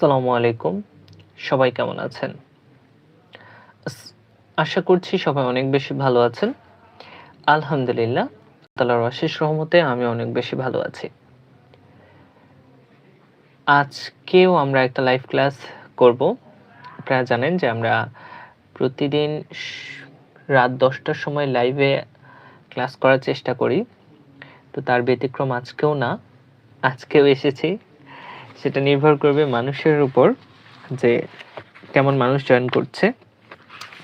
আসসালামু আলাইকুম। সবাই কেমন আছেন? আশা করছি সবাই অনেক বেশি ভালো আছেন। আলহামদুলিল্লাহ তালার অশেষ রহমতে আমি অনেক বেশি ভালো আছি। আজকেও আমরা একটা লাইভ ক্লাস করব। আপনারা জানেন যে আমরা প্রতিদিন রাত দশটার সময় লাইভে ক্লাস করার চেষ্টা করি। তো তার ব্যতিক্রম আজকেও না, আজকেও এসেছি। সেটা নির্ভর করবে মানুষের উপর যে কেমন মানুষ জয়েন করছে।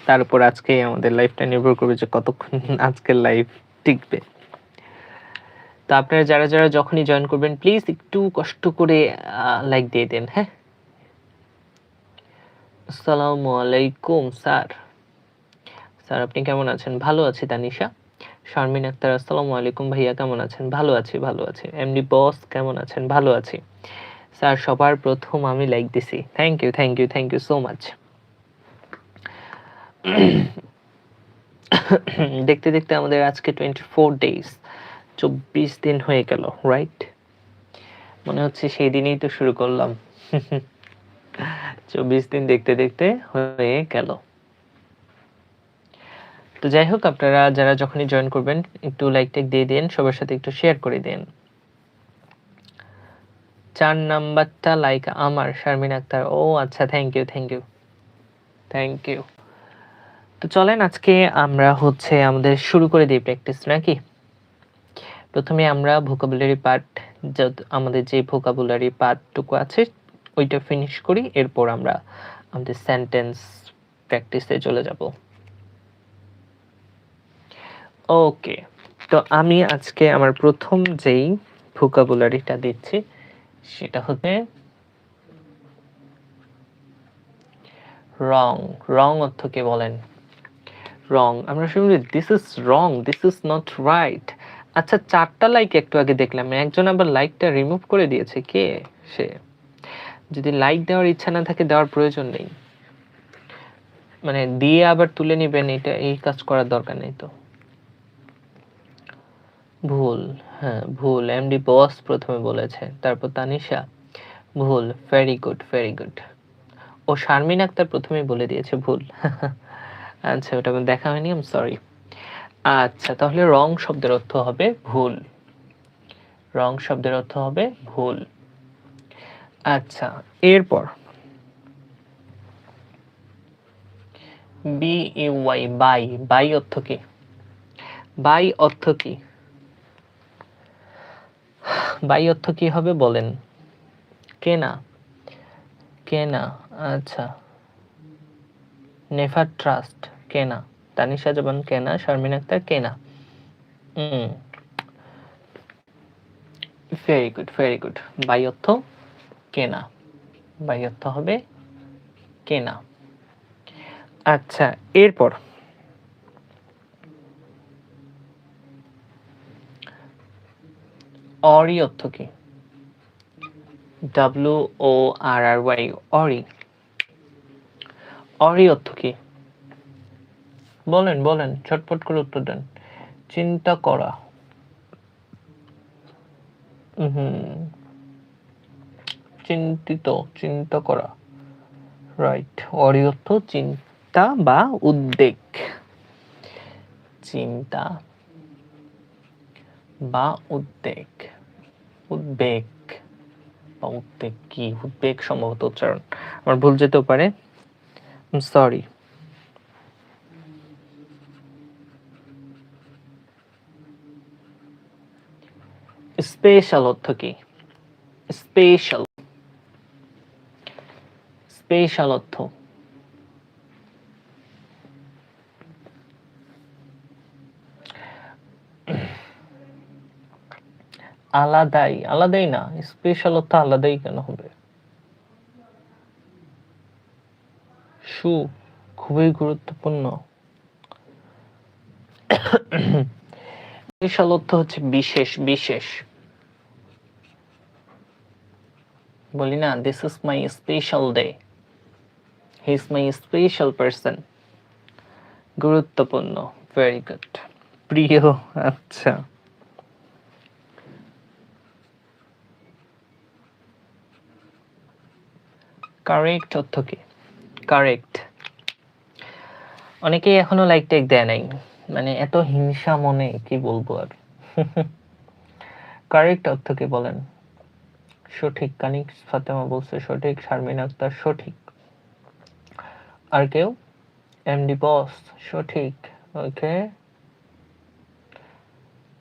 তার উপর আজকে আমাদের লাইফটা নির্ভর করবে যে কতক্ষণ আজকের লাইফ টিকবে। তো আপনারা যারা যারা যখনই জয়েন করবেন প্লিজ একটু কষ্ট করে লাইক দিয়ে দেন হ্যাঁ? আসসালামু আলাইকুম, স্যার। স্যার, আপনি কেমন আছেন? ভালো আছি, তানিশা। শারমিন আক্তার, আসসালামু আলাইকুম ভাইয়া, কেমন আছেন? ভালো আছি ভালো আছি। এমডি বস কেমন আছেন? ভালো আছি। স্যার, সবার প্রথম আমি লাইক দিছি। Thank you thank you thank you so much দেখতে দেখতে আমাদের আজকে টোয়েন্টি ফোর ডেজ চব্বিশ দিন হয়ে গেল রাইট মনে হচ্ছে সেই দিনেই তো শুরু করলাম। চব্বিশ দিন দেখতে দেখতে হয়ে গেল। তো যাই হোক, আপনারা যারা যখনই জয়েন করবেন, একটু লাইক টেক দিয়ে দিন, সবার সাথে একটু শেয়ার করে দিন। চার নাম্বারটা লাইক আমার, শারমিন আক্তার। ও আচ্ছা thank you thank you thank you তো চলেন আজকে আমরা হচ্ছে আমাদের শুরু করে দিই প্র্যাকটিস নাকি? প্রথমে আমরা ভোকাবুলারি পার্ট আমাদের যে ভোকাবুলারি পার্টটুকু আছে, ওইটা ফিনিশ করি, এরপর আমরা আমাদের সেন্টেন্স প্র্যাকটিসে চলে যাব। ওকে তো আমি আজকে আমার প্রথম যেই ভোকাবুলারিটা দিচ্ছি সেটা হচ্ছে রং। রং অর্থ কে বলেন? রং। আমরা শুনছি this is wrong this is not right আচ্ছা চারটা লাইক একটু আগে দেখলাম, একজন আবার লাইকটা রিমুভ করে দিয়েছে। কে? সে। যদি লাইক দেওয়ার ইচ্ছা না থাকে, দেওয়ার প্রয়োজন নেই। মানে দিয়ে আবার তুলে নেবেন, এটা এই কাজ করার দরকার নেই তো। ভুল। হ্যাঁ ভুল। এমডি বস প্রথমে বলেছে, তারপর তানিশা ভুল ভেরি গুড ভেরি গুড ও শারমিন আক্তার প্রথমেই বলে দিয়েছে, ভুল। আচ্ছা ওটা দেখা হয়নি? আম সরি আচ্ছা তাহলে রং শব্দের অর্থ হবে ভুল। রং শব্দের অর্থ হবে ভুল। আচ্ছা এরপর। B U Y buy buy অর্থ কি? বাই অর্থ কি? বাই অর্থ কি হবে বলেন? কেনা। কেনা আচ্ছা। নেভার ট্রাস্ট, কেনা। তানিশা জবান কেনা। শারমিন আক্তার, কেনা। Very good very good buy অর্থ কেনা। বাই অর্থ হবে কেনা। আচ্ছা এরপর অরি অর্থ কি? ডাব্লিউ ও আর আর ওয়াই অরি। অরি অর্থ কি? বলেন বলেন ছটপট করে উত্তর দেন। চিন্তা করা। হুম চিন্তিত, চিন্তা করা। রাইট অরি অর্থ চিন্তা বা উদ্বেগ। চিন্তা বা উদ্বেগ। উদ্বেগ বা উদ্বেগ কি? উদ্বেগ সম্ভবত উচ্চারণ। আমার ভুল যেতেও পারে। সরি স্পেশাল অর্থ কি? স্পেশাল স্পেশাল অর্থ। আলাদাই আলাদাই না স্পেশাল অর্থ আলাদাই কেন হবে? সু খুবই গুরুত্বপূর্ণ। স্পেশাল অর্থ হচ্ছে বিশেষ বিশেষ। বলি না this is my special day he is my special person গুরুত্বপূর্ণ ভেরি গুড প্রিয় আচ্ছা। কারেক্ট অর্থ কি? কারেক্ট অনেকেই এখনও লাইক টেক দেয় নাই। মানে এত হিংসা মনে, কি বলব আর? কারেক্ট অর্থ কি বলেন? সঠিক। কানিক ফাতেমা বলছে, সঠিক। শারমিন আক্তার, সঠিক। আর কেউ? এমডি বস সঠিক। ওকে।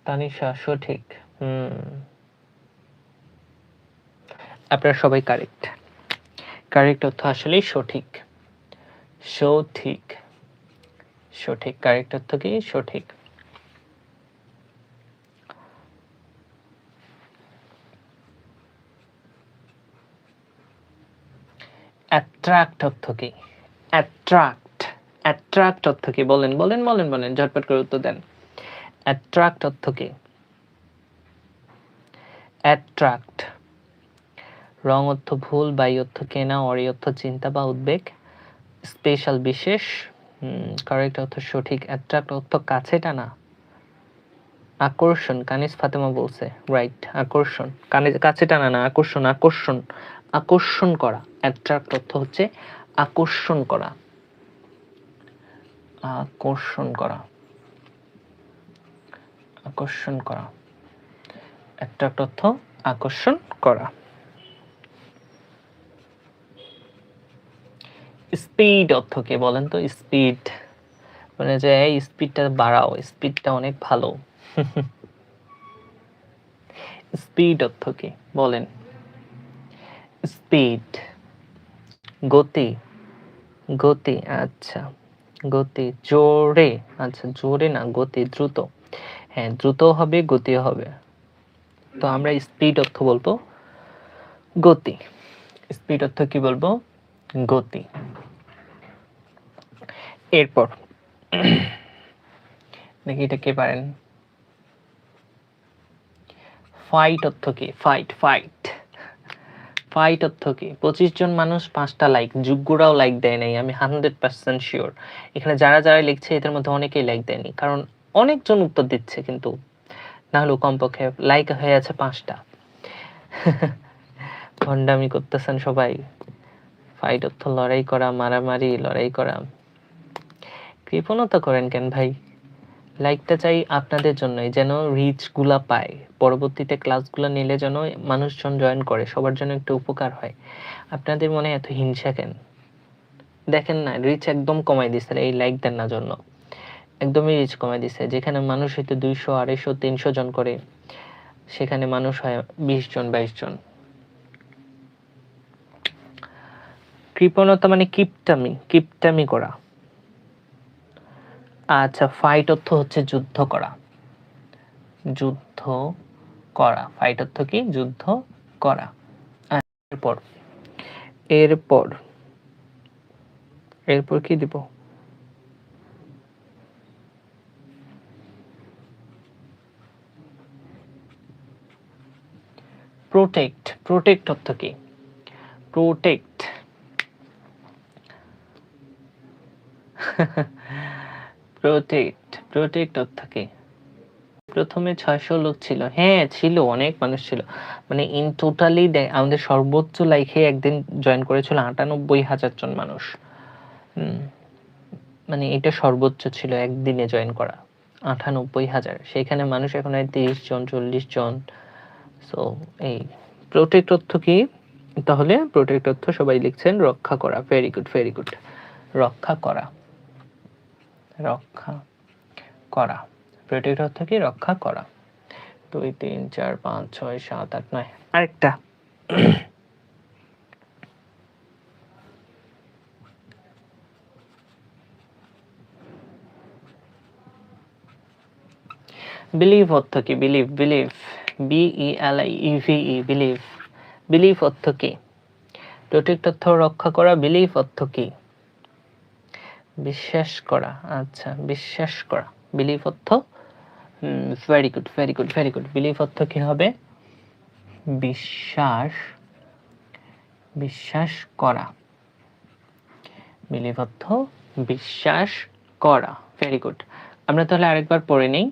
তানিশা, সঠিক। হুম। আপনারা সবাই কারেক্ট কারেক্ট অর্থ আসলে সঠিক। সঠিক। সঠিক কারেক্ট অর্থ কি? সঠিক। অ্যাট্রাক্ট অর্থ কি? অ্যাট্রাক্ট অ্যাট্রাক্ট অর্থ কি? বলেন বলেন বলেন বলেন, ঝটপট করে উত্তর দেন। অ্যাট্রাক্ট অর্থ কি? অ্যাট্রাক্ট রং অর্থ ভুল বাই অর্থ কেনা অরি অর্থ চিন্তা বা উদ্বেগ, স্পেশাল বিশেষ কারেক্ট অর্থ সঠিক অ্যাট্রাক্ট অর্থ কাছে টানা, আকর্ষণ কানিস ফাতেমা বলছে রাইট আকর্ষণ কানে কাছে টানা না, আকর্ষণ আকর্ষণ আকর্ষণ করা অ্যাট্রাক্ট অর্থ হচ্ছে আকর্ষণ করা আকর্ষণ করা আকর্ষণ করা অ্যাট্রাক্ট অর্থ আকর্ষণ করা। স্পিড অর্থ কে বলেন তো স্পিড মানে যে, এই স্পিডটা বাড়াও স্পিডটা অনেক ভালো। স্পিড অর্থ কি বলেন। স্পিড গতি। গতি আচ্ছা। গতি, জোরে। আচ্ছা জোরে না, গতি, দ্রুত। হ্যাঁ দ্রুত হবে গতি হবে। তো আমরা স্পিড অর্থ বলব? গতি। স্পিড অর্থ কি বলব? গতি। এরপর, দেখি এটা কে পারেন? ফাইট অর্থ কি? ফাইট ফাইট ফাইট অর্থ কি? পঁচিশ জন মানুষ পাঁচটা লাইক যোগ্যরাও লাইক দেয় নাই, আমি হান্ড্রেড পার্সেন্ট শিওর এখানে যারা যারা লিখছে, এদের মধ্যে অনেকেই লাইক দেয়নি, কারণ অনেকজন উত্তর দিচ্ছে, কিন্তু না হলেও কমপক্ষে লাইক হয়ে আছে পাঁচটা। ভণ্ডামি করতেছেন সবাই। ফাইট অর্থ লড়াই করা, মারামারি, লড়াই করা। কৃপণতা করেন কেন ভাই? লাইকটা চাই আপনাদের জন্যই, যেন রিচগুলা পায়। পরবর্তীতে ক্লাসগুলো নিলে যেন মানুষজন জয়েন করে, সবার জন্য একটু উপকার হয়। আপনাদের মনে এত হিংসা কেন? দেখেন না রিচ একদম কমাই দিছে এই লাইক দেন না জন্য। একদমই রিচ কমাই দিছে। যেখানে মানুষ হয়তো দুইশো, আড়াইশো, তিনশো জন করে, সেখানে মানুষ হয় বিশ জন, বাইশ জন। কৃপণতা মানে কিপটামি কিপটামি করা। আচ্ছা ফাইট অর্থ হচ্ছে যুদ্ধ করা। যুদ্ধ করা। ফাইট অর্থ কি? যুদ্ধ করা। এরপর এরপর এরপর কি দিব? প্রোটেক্ট প্রোটেক্ট অর্থ কি? প্রোটেক্ট প্রোটেক্ট প্রোটেক্ট অর্থ প্রথমে ছয়শো লোক ছিল। হ্যাঁ ছিল, অনেক মানুষ ছিল। মানে ইন টোটালি আমাদের সর্বোচ্চ লাইফে একদিন জয়েন করেছিল আটানব্বই হাজার জন মানুষ। মানে এটা সর্বোচ্চ ছিল একদিনে জয়েন করা, আটানব্বই হাজার। সেখানে মানুষ এখন হয় তিরিশ জন, চল্লিশ জন। সো এই প্রোটেক্ট অর্থ কি? তাহলে প্রোটেক্ট অর্থ সবাই লিখছেন, রক্ষা করা ভেরি গুড ভেরি গুড রক্ষা করা। রক্ষা করা। প্রোটেক্ট অর্থ কি? রক্ষা করা। দুই, তিন, চার, পাঁচ, ছয়, সাত, আট, নয়। আরেকটা। বিলিভ অর্থ কি? Believe believe B E L I E V E believe believe অর্থ কি? প্রোটেক্ট অর্থ রক্ষা করা বিলিভ অর্থ কি? বিশ্বাস করা আচ্ছা বিশ্বাস করা। বিলিভ অর্থ very good very good very good believe অর্থ কি হবে? বিশ্বাস বিশ্বাস করা। বিলিভ অর্থ, বিশ্বাস করা। ভেরি গুড আমরা তাহলে আরেকবার পড়ে নেই।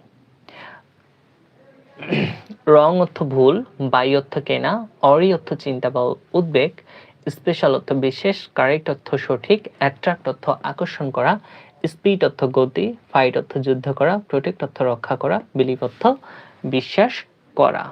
রং অর্থ ভুল, বাই অর্থ কেনা, অরি অর্থ চিন্তা বা উদ্বেগ স্পেশাল অর্থ বিশেষ, কারেক্ট অর্থ সঠিক, অ্যাট্রাক্ট অর্থ আকর্ষণ করা, স্পিড অর্থ গতি ফাইট অর্থ যুদ্ধ করা, প্রোটেক্ট অর্থ রক্ষা করা বিলিভ অর্থ বিশ্বাস করা।